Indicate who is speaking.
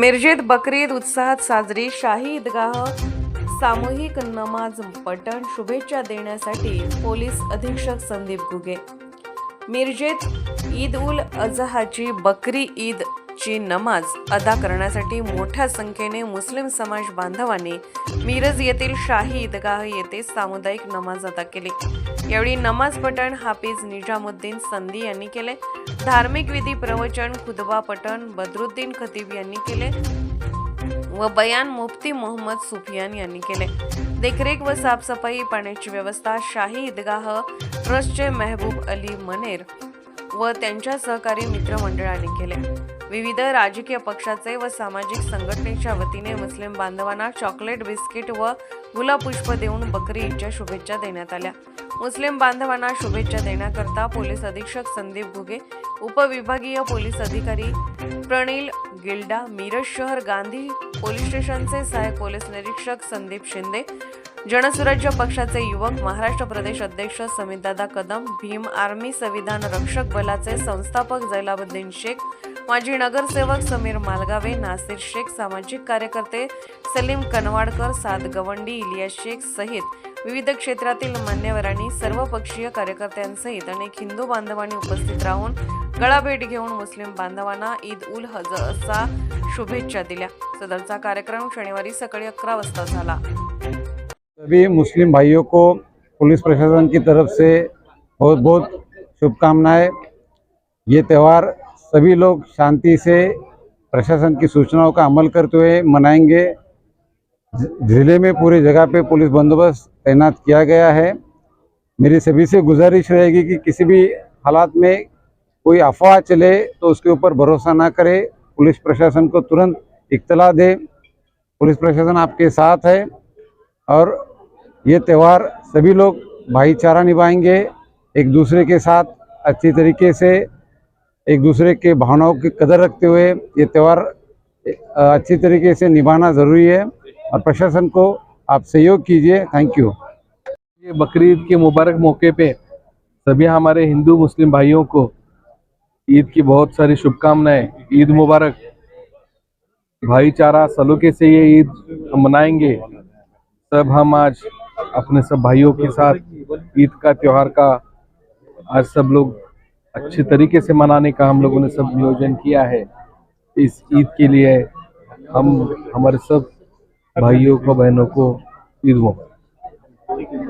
Speaker 1: मिरजेत बकरीद उत्साहात साजरी शाही ईदगाह सामूहिक नमाज पठण शुभेच्छा देण्यासाठी पोलीस अधीक्षक संदीप गुगे मिरजेत ईद उल अजहाची बकरी ईद ची नमाज अदा करण्यासाठी मोठ्या संख्येने मुस्लिम समाज बांधवांनी मिरज येथील शाही ईदगाह येथे सामुदायिक नमाज अदा केली. यावेळी नमाज पठण हाफिज निजामुद्दीन संधी यांनी केले. धार्मिक विधी प्रवचन खुदबा पठण बदरुद्दीन खतीब यांनी केले व बयान मुफ्ती मोहम्मद सुफियान यांनी केले. देखरेख व साफसफाई पाण्याची व्यवस्था शाही ईदगाह ट्रस्टचे मेहबूब अली मनेर व त्यांच्या सहकारी मित्रमंडळांनी केले. विविध राजकीय पक्षाचे व सामाजिक संघटनेच्या वतीने मुस्लिम बांधवांना चॉकलेट बिस्किट व गुलापुष्प देऊन बकरी ईदच्या शुभेच्छा देण्यात आल्या. मुस्लिम बांधवांना शुभेच्छा देण्याकरता पोलीस अधीक्षक संदीप घुगे उपविभागीय पोलीस अधिकारी प्रणील गिल्डा मिरज शहर गांधी पोलीस स्टेशनचे सहाय्यक पोलीस निरीक्षक संदीप शिंदे जनसुराज्य पक्षाचे युवक महाराष्ट्र प्रदेश अध्यक्ष समितदादा कदम भीम आर्मी संविधान रक्षक बलाचे संस्थापक जैलाबुद्दीन शेख माजी नगरसेवक समीर मालगावे नासिर शेख सामाजिक कार्यकर्ते सलीम कनवाडकर साद गवंडी इलियास शेख सहित विविध क्षेत्रातील मान्यवरांनी सर्वपक्षीय कार्यकर्त्यांसहित अनेक हिंदू बांधवांनी उपस्थित राहून गळाभेट घेऊन मुस्लिम बांधवांना ईद उल हज असा शुभेच्छा दिल्या. सदरचा कार्यक्रम शनिवारी सकाळी अकरा वाजता झाला.
Speaker 2: सभी मुस्लिम भाइयों को पुलिस प्रशासन की तरफ से बहुत बहुत शुभकामनाएं। ये त्यौहार सभी लोग शांति से प्रशासन की सूचनाओं का अमल करते हुए मनाएँगे। ज़िले में पूरी जगह पे पुलिस बंदोबस्त तैनात किया गया है। मेरी सभी से गुजारिश रहेगी कि किसी भी हालात में कोई अफवाह चले तो उसके ऊपर भरोसा ना करे। पुलिस प्रशासन को तुरंत इतला दे। पुलिस प्रशासन आपके साथ है और ये त्यौहार सभी लोग भाईचारा निभाएँगे। एक दूसरे के साथ अच्छी तरीके से एक दूसरे के भावनाओं की कदर रखते हुए ये त्यौहार अच्छी तरीके से निभाना ज़रूरी है और प्रशासन को आप सहयोग कीजिए। थैंक यू
Speaker 3: ये बकरीद के मुबारक मौके पे सभी हमारे हिंदू मुस्लिम भाइयों को ईद की बहुत सारी शुभकामनाएँ, ईद मुबारक। भाईचारा सलूके से ये ईद हम मनाएँगे। सब हम आज अपने सब भाइयों के साथ ईद का त्योहार का आज सब लोग अच्छे तरीके से मनाने का हम लोगों ने सब नियोजन किया है। इस ईद के लिए हम, हमारे सब भाइयों को, बहनों को ईद मुबारक।